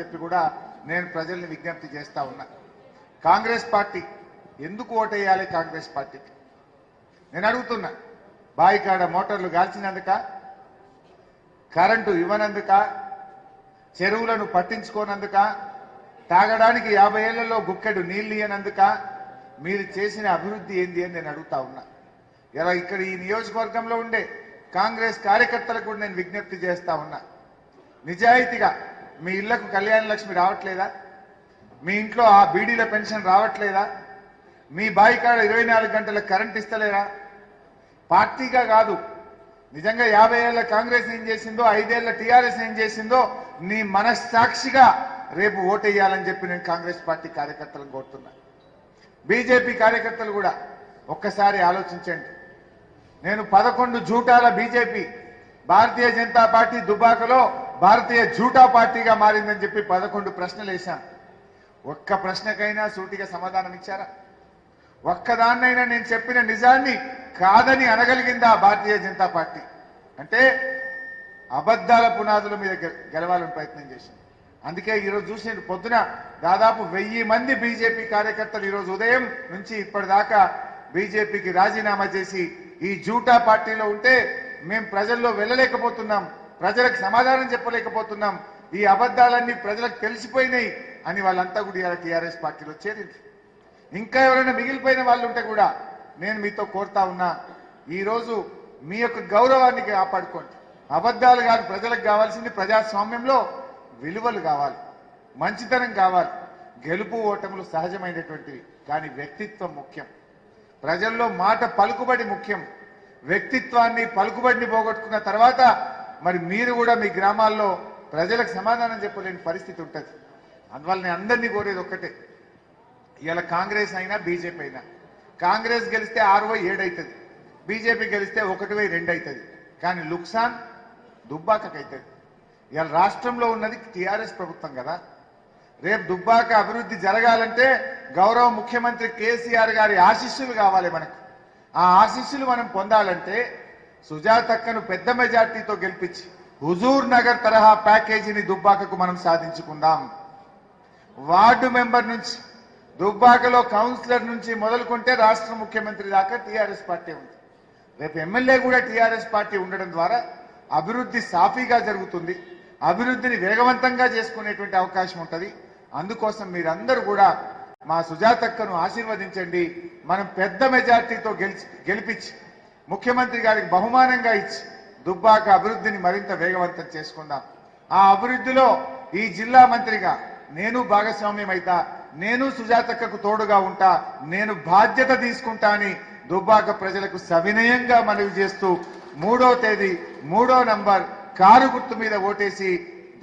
చెప్పి కూడా నేను ప్రజల్ని విజ్ఞప్తి చేస్తా ఉన్నా. కాంగ్రెస్ పార్టీ ఎందుకు ఓటేయాలి కాంగ్రెస్ పార్టీకి? నేను అడుగుతున్నా బాయికాడ మోటార్లు గాల్చినందుక? కరెంటు ఇవ్వనందుక? చెరువులను పట్టించుకోనందుక? తాగడానికి యాభై ఏళ్ళలో గుక్కెడు నీళ్ళు ఇయ్యనందుక? మీరు చేసిన అభివృద్ధి ఏంది అని నేను అడుగుతా ఉన్నా. ఇలా ఇక్కడ ఈ నియోజకవర్గంలో ఉండే కాంగ్రెస్ కార్యకర్తలకు కూడా నేను విజ్ఞప్తి చేస్తా ఉన్నా. నిజాయితీగా మీ ఇళ్ళకు కళ్యాణ లక్ష్మి రావట్లేదా? మీ ఇంట్లో ఆ బీడీల పెన్షన్ రావట్లేదా? మీ బాయికాడ ఇరవై నాలుగు గంటల కరెంట్ ఇస్తలేరా? పార్టీగా కాదు. నిజంగా యాభై ఏళ్ళ కాంగ్రెస్ ఏం చేసిందో ఐదేళ్ళ టీఆర్ఎస్ ఏం చేసిందో నీ మనస్సాక్షిగా రేపు ఓటేయాలని చెప్పి నేను కాంగ్రెస్ పార్టీ కార్యకర్తలను కోరుతున్నా. బీజేపీ కార్యకర్తలు కూడా ఒక్కసారి ఆలోచించండి. నేను పదకొండు జూటాల బీజేపీ భారతీయ జనతా పార్టీ దుబాకలో భారతీయ జూటా పార్టీగా మారిందని చెప్పి పదకొండు ప్రశ్నలు వేశాను. ఒక్క ప్రశ్నకైనా సూటిగా సమాధానం ఇచ్చారా? ఒక్కదాన్నైనా నేను చెప్పిన నిజాన్ని కాదని అనగలిగిందా భారతీయ జనతా పార్టీ? అంటే అబద్ధాల పునాదుల మీద గె- గెలవాలని ప్రయత్నం చేసింది. అందుకే ఈరోజు చూసిన పొద్దున దాదాపు వెయ్యి మంది బీజేపీ కార్యకర్తలు ఈరోజు ఉదయం నుంచి ఇప్పటిదాకా బీజేపీకి రాజీనామా చేసి ఈ జూటా పార్టీలో ఉంటే మేము ప్రజల్లో వెళ్ళలేకపోతున్నాం. ప్రజలకు సమాధానం చెప్పలేకపోతున్నాం. ఈ అబద్ధాలన్నీ ప్రజలకు తెలిసిపోయినాయి అని వాళ్ళంతా కూడా టీఆర్ఎస్ పార్టీలో చేరింది ఇంకా ఎవరైనా మిగిలిపోయిన వాళ్ళు ఉంటే కూడా నేను మీతో కోరుతా ఉన్నా ఈరోజు మీ యొక్క గౌరవాన్ని కాపాడుకోండి. అబద్ధాలు కాదు ప్రజలకు కావాల్సింది ప్రజాస్వామ్యంలో విలువలు కావాలి మంచితనం కావాలి. గెలుపు ఓటములు సహజమైనటువంటివి కానీ వ్యక్తిత్వం ముఖ్యం. ప్రజల్లో మాట పలుకుబడి ముఖ్యం. వ్యక్తిత్వాన్ని పలుకుబడిని పోగొట్టుకున్న తర్వాత మరి మీరు కూడా మీ గ్రామాల్లో ప్రజలకు సమాధానం చెప్పలేని పరిస్థితి ఉంటుంది. అందువల్ల నేను అందరినీ కోరేది ఒక్కటే. ఇవాళ కాంగ్రెస్ అయినా బీజేపీ అయినా. కాంగ్రెస్ గెలిస్తే ఆరువై ఏడు అవుతుంది బీజేపీ గెలిస్తే ఒకటివై రెండు అవుతుంది కానీ లుక్సాన్ దుబ్బాకకైతుంది. అవుతుంది ఇవాళ రాష్ట్రంలో ఉన్నది టీఆర్ఎస్ ప్రభుత్వం కదా. రేపు దుబ్బాక అభివృద్ధి జరగాలంటే గౌరవ ముఖ్యమంత్రి కేసీఆర్ గారి ఆశీస్సులు కావాలి మనకు. ఆ ఆశీస్సులు మనం పొందాలంటే సుజాతక్కను పెద్ద మెజార్టీతో గెలిపించి హుజూర్ నగర్ తరహా ప్యాకేజీని దుబ్బాకకు మనం సాధించుకుందాం. వార్డు మెంబర్ నుంచి దుబ్బాకలో కౌన్సిలర్ నుంచి మొదలుకుంటే రాష్ట్ర ముఖ్యమంత్రి దాకా టీఆర్ఎస్ పార్టీ ఉంది. రేపు ఎమ్మెల్యే కూడా టీఆర్ఎస్ పార్టీ ఉండడం ద్వారా అభివృద్ధి సాఫీగా జరుగుతుంది. అభివృద్ధిని వేగవంతంగా చేసుకునేటువంటి అవకాశం ఉంటుంది. అందుకోసం మీరందరూ కూడా మా సుజాతక్కను ఆశీర్వదించండి. మనం పెద్ద మెజార్టీతో గెలిచి గెలిపించి ముఖ్యమంత్రి గారికి బహుమానంగా ఇచ్చి దుబ్బాక అభివృద్ధిని మరింత వేగవంతం చేసుకుందాం ఆ అభివృద్ధిలో ఈ జిల్లా మంత్రిగా నేను భాగస్వామ్యం అయితా నేను సుజాతక్కకు తోడుగా ఉంటా నేను బాధ్యత తీసుకుంటా అని దుబ్బాక ప్రజలకు సవినయంగా మనవి చేస్తూ మూడో తేదీ మూడో నంబర్ కారు గుర్తు మీద ఓటేసి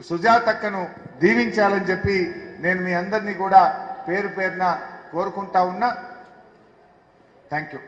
సుజాతక్కను దీవించాలని చెప్పి నేను మీ అందరినీ కూడా పేరు పేరున కోరుకుంటా ఉన్నా. Thank you.